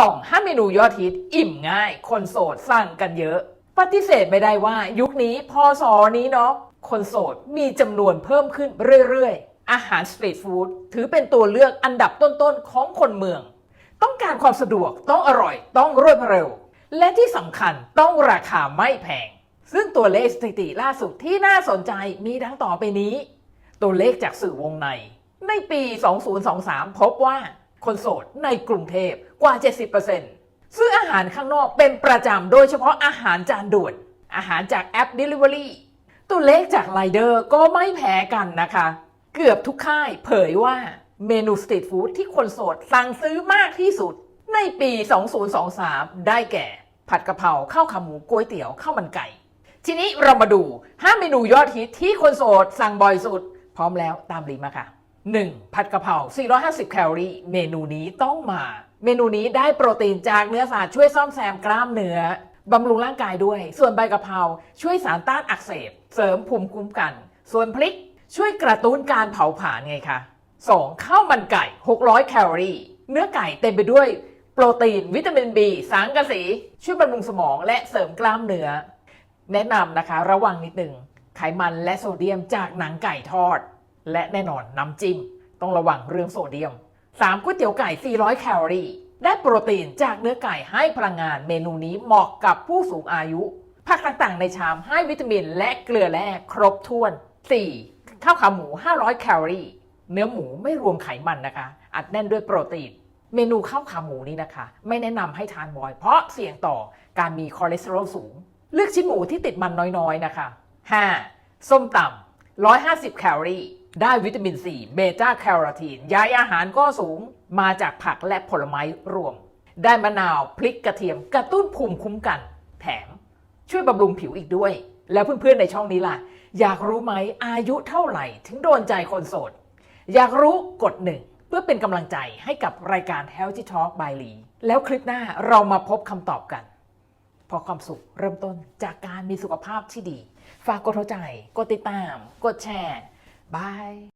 2. ห้าเมนูยอดฮิต อิ่มง่าย คนโสดสั่งกันเยอะ ปฏิเสธไม่ได้ว่ายุคนี้พอสอนี้เนาะคนโสดมีจำนวนเพิ่มขึ้นเรื่อยๆ อาหารสตรีทฟู้ดถือเป็นตัวเลือกอันดับต้นๆ ของคนเมือง ต้องการความสะดวกต้องอร่อยต้องรวดเร็ว และที่สำคัญต้องราคาไม่แพง ซึ่งตัวเลขสถิติล่าสุดที่น่าสนใจมีดังต่อไปนี้ ตัวเลขจากสื่อวงใน ในปี 2023 พบว่า คนโสดในกรุงเทพกว่า 70%ซื้ออาหารข้างนอกเป็นประจำโดยเฉพาะอาหารจานด่วน อาหารจากแอป Delivery ตัวเลขจากไลเดอร์ก็ไม่แพ้กันนะคะ เกือบทุกค่ายเผยว่าเมนูสตรีทฟู้ดที่คนโสดสั่งซื้อมากที่สุด ในปี 2023 ได้แก่ ผัดกะเพราข้าวขาหมูก๋วยเตี๋ยวข้าวมันไก่ ทีนี้เรามาดู 5 เมนูยอดฮิตที่คนโสดสั่งบ่อยสุด พร้อมแล้วตามลีมาค่ะ 1. ผัดกะเพรา 450 แคลอรี่ เมนูนี้ต้องมา เมนูนี้ได้โปรตีนจากเนื้อสัตว์ช่วยซ่อมแซมกล้ามเนื้อบำรุงร่างกายด้วย ส่วนใบกะเพราช่วยสารต้านอักเสบ เสริมภูมิคุ้มกัน ส่วนพริกช่วยกระตุ้นการเผาผลาญไงคะ 2. ข้าวมันไก่ 600 แคลอรี่ เนื้อไก่เต็มไปด้วย โปรตีน วิตามิน B สังกระสี ช่วยบำรุงสมองและเสริมกล้ามเนื้อ แนะนำนะคะ ระวังนิดหนึ่งไขมันและโซเดียมจากหนังไก่ทอด และแน่นอนน้ำจิ้มต้องระวังเรื่องโซเดียม 3. ก๋วยเตี๋ยวไก่ 400 แคลอรี่ ได้โปรตีนจากเนื้อไก่ให้พลังงานเมนูนี้เหมาะกับผู้สูงอายุ ผักต่างๆ ในชามให้วิตามินและเกลือแร่ครบถ้วน 4. ข้าวขาหมู 500 แคลอรี่ เนื้อหมูไม่รวมไขมันนะคะ อัดแน่นด้วยโปรตีน เมนูข้าวขาหมูนี้นะคะ ไม่แนะนำให้ทานบ่อย เพราะเสี่ยงต่อการมีคอเลสเตอรอลสูง เลือกชิ้นหมูที่ติดมันน้อยๆนะคะ 5. ส้มตำ150 แคลอรี่ ได้วิตามินซีเบต้าแคโรทีนใยอาหารก็สูงมาจากผักและผลไม้รวม ได้มะนาวพริกกระเทียมกระตุ้นภูมิคุ้มกัน แถมช่วยบำรุงผิวอีกด้วย แล้วเพื่อนๆในช่องนี้ล่ะ อยากรู้ไหมอายุเท่าไหร่ ถึงโดนใจคนโสด อยากรู้กดหนึ่งเพื่อเป็นกำลังใจให้กับรายการ Healthy Talk by Lee แล้วคลิปหน้าเรามาพบคำตอบกันพราะความสุขเริ่มต้นจากการมีสุขภาพที่ดี ฝากกดหัวใจ กดติดตาม กดแชร์ บาย